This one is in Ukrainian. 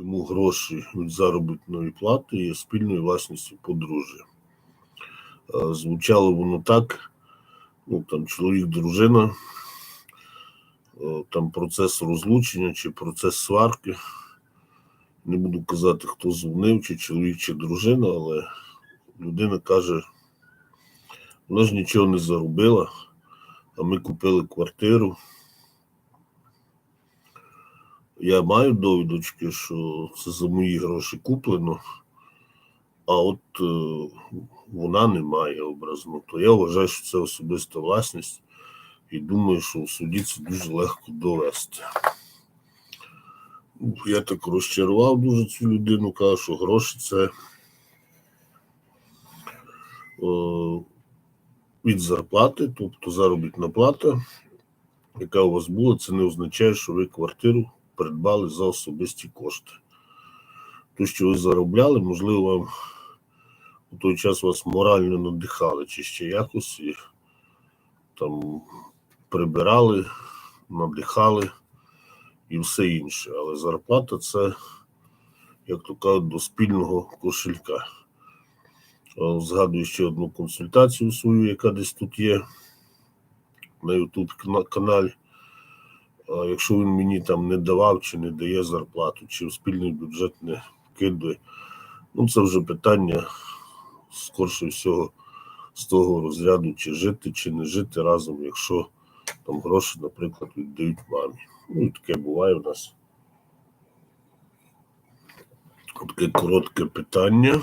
чому гроші від заробітної плати є спільною власністю подружжя. Е, Звучало воно так: ну там чоловік, дружина, е, там процес розлучення чи процес сварки. Не буду казати, хто дзвонив, чи чоловік, чи дружина, але людина каже, вона ж нічого не заробила, а ми купили квартиру. Я маю довідочки, що це за мої гроші куплено, а от е, вона не має образно. То я вважаю, що це особиста власність, і думаю, що в суді це дуже легко довести. Я так розчарував дуже цю людину, кажу, що гроші це е, від зарплати, тобто заробітна плата, яка у вас була, це не означає, що ви квартиру придбали за особисті кошти. То, що ви заробляли, можливо, вам у той час вас морально надихали, чи ще якось і там прибирали, надихали і все інше. Але зарплата це, як то кажуть, до спільного кошелька. Згадую ще одну консультацію свою, яка десь тут є на YouTube каналі. Якщо він мені там не давав чи не дає зарплату, чи в спільний бюджет не вкидує, ну це вже питання скорше всього з того розряду, чи жити, чи не жити разом, якщо там гроші, наприклад, віддають мамі. Ну і таке буває у нас. Таке коротке питання.